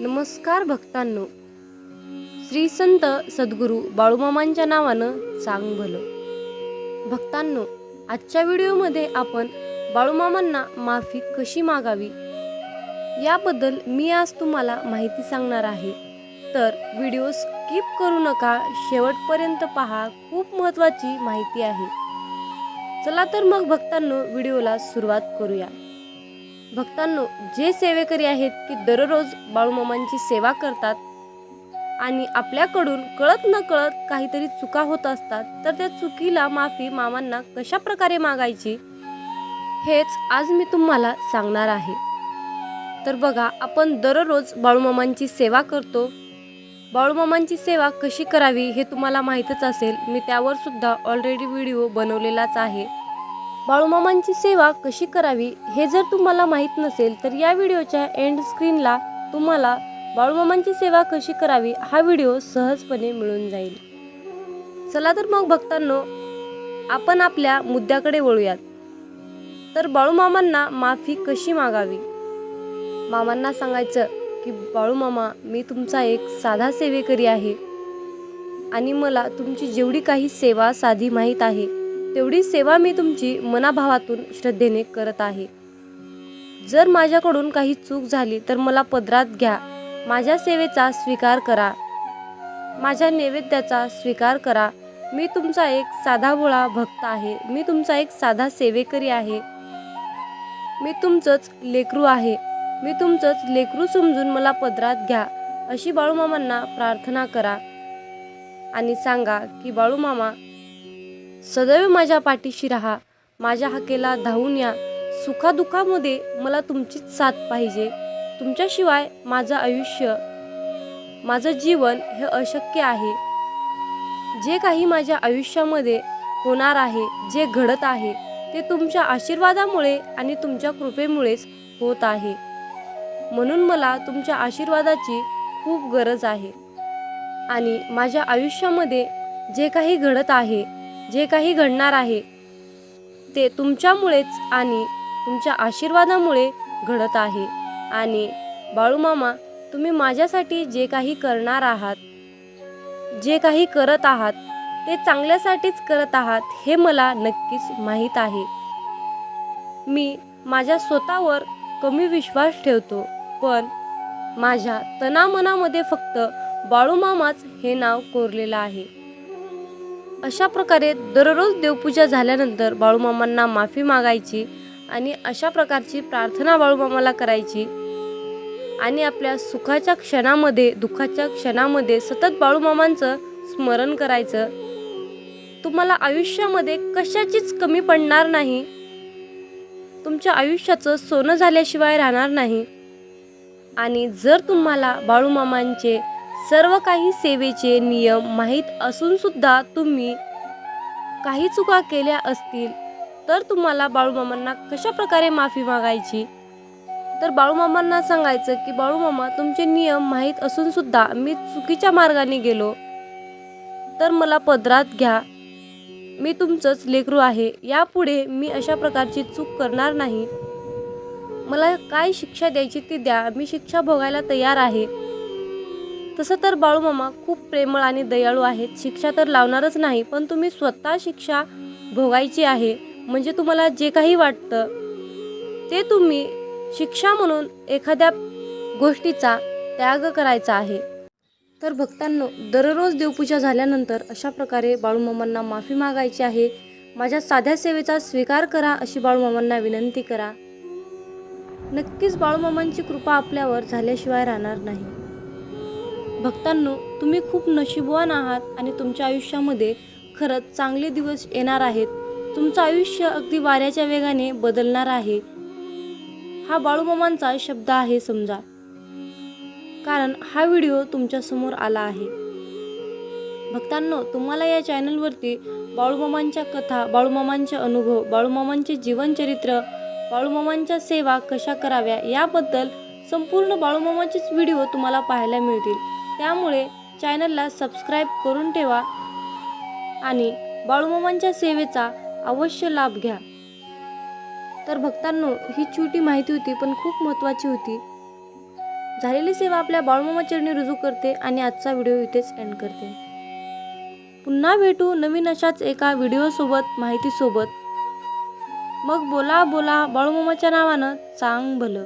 नमस्कार भक्तांनो. श्री संत सद्गुरू बाळूमामांच्या नावानं चांग भलं. भक्तांनो आजच्या व्हिडिओमध्ये आपण बाळूमामांना माफी कशी मागावी याबद्दल मी आज तुम्हाला माहिती सांगणार आहे. तर व्हिडिओ स्किप करू नका शेवटपर्यंत पहा खूप महत्त्वाची माहिती आहे. चला तर मग भक्तांनो व्हिडिओला सुरुवात करूया. भक्तांनो जे सेवेकरी आहेत की दररोज बाळूमामांची सेवा करतात आणि आपल्याकडून कळत न कळत काहीतरी चुका होत असतात तर त्या चुकीला माफी मामांना कशा प्रकारे मागायची? हेच आज मी तुम्हाला सांगणार आहे. तर बघा आपण दररोज बाळूमामांची सेवा करतो. बाळूमामांची सेवा कशी करावी हे तुम्हाला माहीतच असेल. मी त्यावर सुद्धा ऑलरेडी व्हिडिओ बनवलेलाच आहे. बाळूमामांची सेवा कशी करावी हे जर तुम्हाला माहीत नसेल तर या व्हिडिओच्या एंड स्क्रीनला तुम्हाला बाळूमामांची सेवा कशी करावी हा व्हिडिओ सहजपणे मिळून जाईल. चला तर मग भक्तांनो आपण आपल्या मुद्द्याकडे वळूयात. तर बाळूमामांना माफी कशी मागावी? मामांना सांगायचं की बाळूमामा मी तुमचा एक साधा सेवेकरी आहे आणि मला तुमची जेवढी काही सेवा साधी माहीत आहे तेवढी सेवा मी तुमची मनाभावातून श्रद्धेने करत आहे. जर माझ्याकडून काही चूक झाली तर मला पदरात घ्या. माझ्या सेवेचा स्वीकार करा. माझ्या नैवेद्याचा स्वीकार करा. मी तुमचा एक साधा भोळा भक्त आहे. मी तुमचा एक साधा सेवेकरी आहे. मी तुमचंच लेकरू आहे. मी तुमचंच लेकरू समजून मला पदरात घ्या. अशी बाळूमामांना प्रार्थना करा. आणि सांगा की बाळूमामा सदैव माझ्या पाठीशी राहा माझ्या हाकेला धावून या. सुखादुखामध्ये मला तुमचीच साथ पाहिजे. तुमच्याशिवाय माझं आयुष्य माझं जीवन हे अशक्य आहे. जे काही माझ्या आयुष्यामध्ये होणार आहे जे घडत आहे ते तुमच्या आशीर्वादामुळे आणि तुमच्या कृपेमुळेच होत आहे. म्हणून मला तुमच्या आशीर्वादाची खूप गरज आहे. आणि माझ्या आयुष्यामध्ये जे काही घडत आहे जे काही घडणार आहे ते तुमच्यामुळेच आणि तुमच्या आशीर्वादामुळे घडत आहे. आणि बाळूमामा तुम्ही माझ्यासाठी जे काही करणार आहात जे काही करत आहात ते चांगल्यासाठीच करत आहात हे मला नक्कीच माहीत आहे. मी माझ्या स्वतःवर कमी विश्वास ठेवतो पण माझ्या तनामनामध्ये फक्त बाळूमामाच हे नाव कोरलेलं आहे. अशा प्रकारे दररोज देवपूजा झाल्यानंतर बाळूमामांना माफी मागायची आणि अशा प्रकारची प्रार्थना बाळूमामाला करायची. आणि आपल्या सुखाच्या क्षणामध्ये दुःखाच्या क्षणामध्ये सतत बाळूमामांचं स्मरण करायचं. तुम्हाला आयुष्यामध्ये कशाचीच कमी पडणार नाही. तुमच्या आयुष्याचं सोनं झाल्याशिवाय राहणार नाही. आणि जर तुम्हाला बाळूमामांचे सर्व काही सेवेचे नियम माहीत असूनसुद्धा तुम्ही काही चुका केल्या असतील तर तुम्हाला बाळूमामांना कशा प्रकारे माफी मागायची? तर बाळूमामांना सांगायचं की बाळूमामा तुमचे नियम माहीत असूनसुद्धा मी चुकीच्या मार्गाने गेलो. तर मला पदरात घ्या. मी तुमचंच लेकरू आहे. यापुढे मी अशा प्रकारची चूक करणार नाही. मला काय शिक्षा द्यायची ती द्या. मी शिक्षा भोगायला तयार आहे. तसं तर बाळूमामा खूप प्रेमळ आणि दयाळू आहेत. शिक्षा तर लावणारच नाही पण तुम्ही स्वतः शिक्षा भोगायची आहे. म्हणजे तुम्हाला जे काही वाटतं ते तुम्ही शिक्षा म्हणून एखाद्या गोष्टीचा त्याग करायचा आहे. तर भक्तांनो दररोज देवपूजा झाल्यानंतर अशा प्रकारे बाळूमामांना माफी मागायची आहे. माझ्या साध्या सेवेचा स्वीकार करा अशी बाळूमामांना विनंती करा. नक्कीच बाळूमामांची कृपा आपल्यावर झाल्याशिवाय राहणार नाही. भक्तांनो तुम्ही खूप नशीबवान आहात आणि तुमच्या आयुष्यामध्ये खरंच चांगले दिवस येणार आहेत. तुमचं आयुष्य अगदी वाऱ्याच्या वेगाने बदलणार आहे. हा बाळूमामांचा शब्द आहे समजा. कारण हा व्हिडिओ तुमच्यासमोर आला आहे. भक्तांनो तुम्हाला या चॅनलवरती बाळूमामांच्या कथा बाळूमामांचे अनुभव बाळूमामांचे जीवनचरित्र बाळूमामांच्या सेवा कशा कराव्या याबद्दल संपूर्ण बाळूमामाचेच व्हिडिओ तुम्हाला पाहायला मिळतील. त्यामुळे चॅनलला सबस्क्राईब करून ठेवा आणि बाळूमामांच्या सेवेचा अवश्य लाभ घ्या. तर भक्तांनो ही छोटी माहिती होती पण खूप महत्त्वाची होती. झालेली सेवा आपल्या बाळूमामा चरणी रुजू करते आणि आजचा व्हिडिओ इथेच एंड करते. पुन्हा भेटू नवीन अशाच एका व्हिडिओसोबत माहितीसोबत. मग बोला बोला बाळूमामाच्या नावानं चांग भलं.